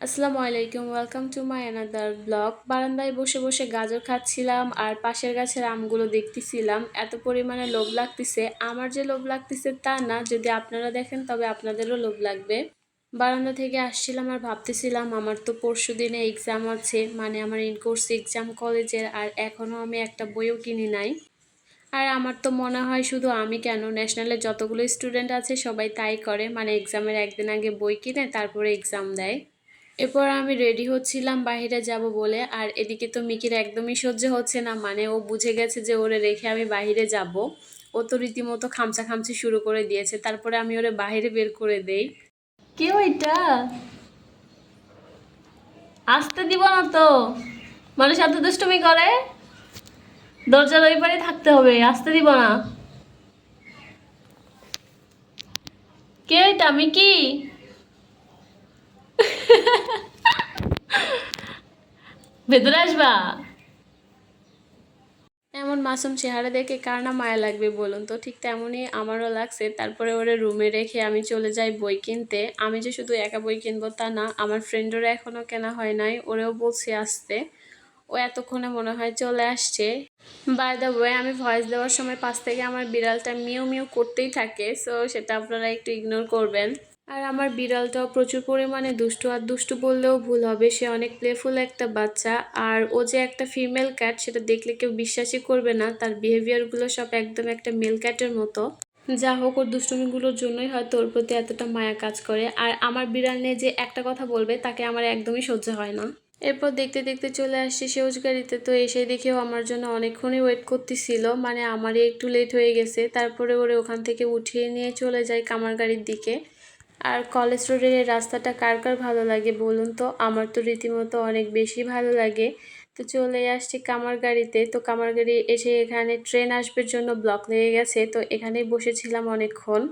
আসসালামু আলাইকুম welcome to my another blog বারান্দায় বসে বসে গাজর খাচ্ছিলাম আর পাশের গাছের আমগুলো দেখতেছিলাম। এত পরিমাণে লোভ লাগতেছে। আমার যে লোভ লাগতেছে তা না, যদি আপনারা দেখেন তবে আপনাদেরও লোভ লাগবে। বারান্দা থেকে আসছিলাম আর ভাবতেছিলাম, আমার তো পরশু দিনে এক্সাম আছে মানে আমার ইনকোর্স এক্সাম কলেজের আর এখনও আমি একটা বইও কিনি নাই। আর আমার তো মনে হয় শুধু আমি কেন? ন্যাশনালে যতগুলো স্টুডেন্ট আছে সবাই তাই করে। মানে এক্সামের একদিন আগে বই কিনে, তারপরে এক্সাম দেয়। এরপর আমি রেডি হচ্ছিলাম বাইরে যাব বলে। আর এদিকে তো মিকির একদমই সহ্য হচ্ছে না মানে ও বুঝে গেছে যে ওরে রেখে আমি বাইরে যাব। ও তো রীতিমতো খামচা খামচি শুরু করে দিয়েছে, তারপরে আমি ওরে বাইরে বের করে দেই। কে ওইটা? আসতে দিব না তো। মানুষ এত দুষ্টুমি করে? দরজার ওই পারে থাকতে হবে, আসতে দিব না। কে এটা মিকি? ভেতরে আসবা? এমন মাসুম চেহারা দেখে কার না মায়া লাগবে বলুন তো? ঠিক তেমনই আমারও লাগছে। তারপরে ওরে রুমে রেখে আমি চলে যাই বই কিনতে। আমি যে শুধু একা বই কিনবো তা না, আমার ফ্রেন্ডেরও এখনও কেনা হয় নাই, ওরেও বলছে আসতে। ও এতক্ষণে মনে হয় চলে আসছে। বাই দ্য ওয়ে আমি ভয়েস দেওয়ার সময় পাশ থেকে আমার বিড়ালটা মিউ মিউ করতেই থাকে সো সেটা আপনারা একটু ইগনোর করবেন। আর আমার বিড়ালটাও প্রচুর পরিমাণে দুষ্টু, আর দুষ্টু বললেও ভুল হবে। সে অনেক প্লেফুল একটা বাচ্চা, আর ও যে একটা ফিমেল ক্যাট সেটা দেখলে কেউ বিশ্বাসই করবে না। তার বিহেভিয়ারগুলো সব একদম একটা মেল ক্যাটের মতো। যা হোক, ওর দুষ্টুমিগুলোর জন্যই হয়তো ওর প্রতি এতটা মায়া কাজ করে। আর আমার বিড়াল নিয়ে যে একটা কথা বলবে, তাকে আমার একদমই সহ্য হয় না। এরপর দেখতে দেখতে চলে আসছি সেউজ গাড়িতে। তো এসে দেখেও আমার জন্য অনেকক্ষণই ওয়েট করতেছিল। মানে আমারই একটু লেট হয়ে গেছে। তারপরে ওরে ওখান থেকে উঠিয়ে নিয়ে চলে যায় কামার গাড়ির দিকে। আর কলেজ রোডের এই রাস্তাটা কার কার ভালো লাগে বলুন তো? আমার তো রীতিমতো অনেক বেশি ভালো লাগে। তো চলে আসছি কামার গাড়িতে তো কামার গাড়ি এসে এখানে ট্রেন আসবার জন্য ব্লক লেগে গেছে। তো এখানেই বসেছিলাম অনেকক্ষণ।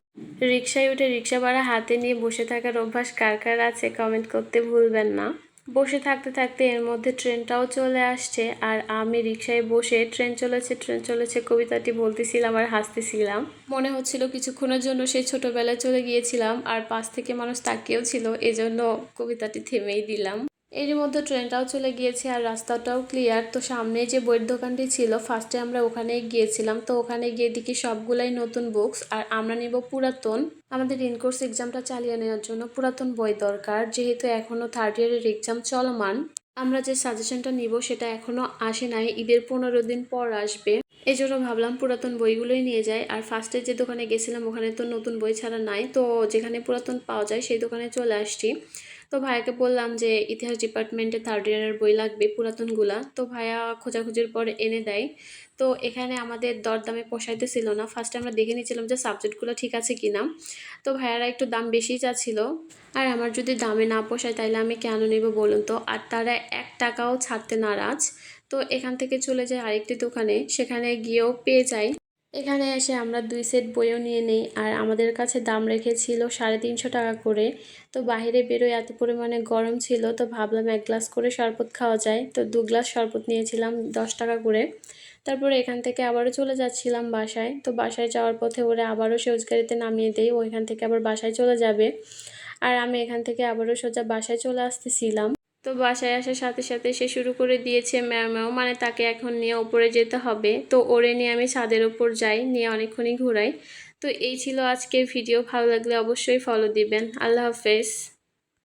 রিক্সায় উঠে রিক্সা ভাড়া হাতে নিয়ে বসে থাকার অভ্যাস কার কার আছে? কমেন্ট করতে ভুলবেন না। বসে থাকতে থাকতে এর মধ্যে ট্রেনটাও চলে আসছে আর আমি রিক্সায় বসে ট্রেন চলেছে ট্রেন চলেছে, কবিতাটি বলতেছিলাম আর হাসতেছিলাম। মনে হচ্ছিল কিছুক্ষণের জন্য সেই ছোটবেলায় চলে গিয়েছিলাম আর পাশ থেকে মানুষ তাকিয়েও ছিল, এজন্য কবিতাটি থেমেই দিলাম। এর মধ্যে ট্রেনটাও চলে গিয়েছে আর রাস্তাটাও ক্লিয়ার তো সামনে যে বইয়ের দোকানটি ছিল ফার্স্টে আমরা ওখানেই গিয়েছিলাম। তো ওখানে গিয়ে দেখি সবগুলাই নতুন বুকস আর আমরা নিব পুরাতন। আমাদের ইনকোর্স এক্সামটা চালিয়ে নেওয়ার জন্য পুরাতন বই দরকার, যেহেতু এখনও থার্ড ইয়ারের এক্সাম চলমান। আমরা যে সাজেশনটা নিব সেটা এখনও আসে নাই, ঈদের পনেরো দিন পর আসবে। এই জন্য ভাবলাম পুরাতন বইগুলোই নিয়ে যাই। আর ফার্স্টে যে দোকানে গেছিলাম, ওখানে তো নতুন বই ছাড়া নাই। তো যেখানে পুরাতন পাওয়া যায়, সেই দোকানে চলে আসছি। তো ভাইয়াকে বললাম যে, ইতিহাস ডিপার্টমেন্টে থার্ড ইয়ারের বই লাগবে, পুরাতনগুলা। তো ভাইয়া খোঁজাখুঁজির পর এনে দেয়। তো এখানে আমাদের দরদামে পোষাইতেছিল না। ফার্স্টে আমরা দেখে নিয়েছিলাম যে সাবজেক্টগুলো ঠিক আছে কি না তো ভাইয়ারা একটু দাম বেশি চাচ্ছিল। আর আমার যদি দামে না পোষায় তাহলে আমি কেন নেব বলুন তো? আর তারা এক টাকাও ছাড়তে নারাজ। তো এখান থেকে চলে যায় আরেকটি দোকানে। সেখানে গিয়েও পেয়ে যাই এখানে এসে আমরা দুই সেট বইও নিয়ে নেই আর আমাদের কাছে দাম রেখেছিল সাড়ে তিনশো টাকা করে। তো বাইরে বেরোয় এত পরিমাণে গরম ছিল, তো ভাবলাম এক গ্লাস করে শরবত খাওয়া যায়। তো দু গ্লাস শরবত নিয়েছিলাম দশ টাকা করে। তারপরে এখান থেকে আবারও চলে যাচ্ছিলাম বাসায়। তো বাসায় যাওয়ার পথে ওরা আবারও সেউজ গাড়িতে নামিয়ে দেয় ওইখান থেকে আবার বাসায় চলে যাবে। আর আমি এখান থেকে আবারও সোজা বাসায় চলে আসতেছিলাম। তো বাসায় আসার সাথে সাথে সে শুরু করে দিয়েছে ম্যাও মানে তাকে এখন নিয়ে ওপরে যেতে হবে। তো ওরে নিয়ে আমি ছাদের ওপর যাই, নিয়ে অনেকক্ষণই ঘুরাই। তো এই ছিল আজকের ভিডিও, ভালো লাগলে অবশ্যই ফলো দিবেন। আল্লাহ হাফেজ।